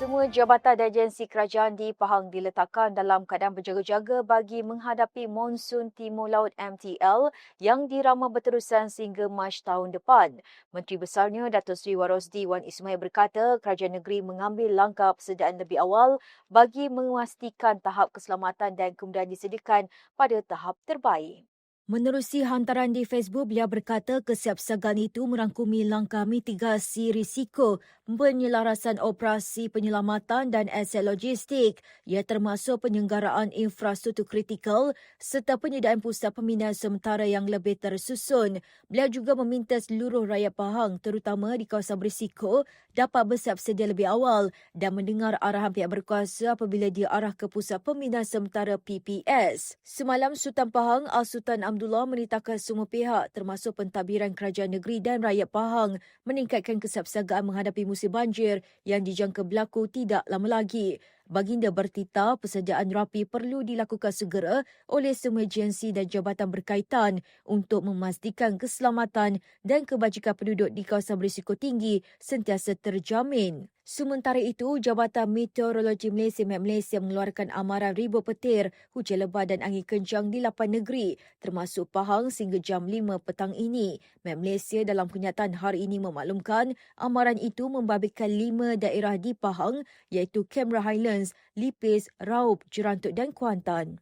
Semua jabatan dan agensi kerajaan di Pahang diletakkan dalam keadaan berjaga-jaga bagi menghadapi monsun Timur Laut MTL yang dirama berterusan sehingga Mac tahun depan. Menteri Besarnya Datuk Seri Warosdi Wan Ismail berkata kerajaan negeri mengambil langkah persediaan lebih awal bagi memastikan tahap keselamatan dan kemudahan disediakan pada tahap terbaik. Menerusi hantaran di Facebook, beliau berkata kesiapsiagaan itu merangkumi langkah mitigasi risiko penyelarasan operasi penyelamatan dan aset logistik ia termasuk penyelenggaraan infrastruktur kritikal serta penyediaan pusat pembinaan sementara yang lebih tersusun. Beliau juga meminta seluruh rakyat Pahang terutama di kawasan berisiko dapat bersiap sedia lebih awal dan mendengar arahan pihak berkuasa apabila diarah ke pusat pembinaan sementara PPS. Semalam Sultan Pahang Al-Sultan Abdullah menitahkan semua pihak termasuk pentadbiran kerajaan negeri dan rakyat Pahang meningkatkan kesiapsiagaan menghadapi musim banjir yang dijangka berlaku tidak lama lagi. Baginda bertitah persediaan rapi perlu dilakukan segera oleh semua agensi dan jabatan berkaitan untuk memastikan keselamatan dan kebajikan penduduk di kawasan berisiko tinggi sentiasa terjamin. Sementara itu, Jabatan Meteorologi Malaysia Met Malaysia mengeluarkan amaran ribu petir, hujan lebat dan angin kencang di lapan negeri termasuk Pahang sehingga jam 5 petang ini. Met Malaysia dalam kenyataan hari ini memaklumkan amaran itu membabitkan lima daerah di Pahang iaitu Canberra Highlands, Lipis, Raub, Jerantuk dan Kuantan.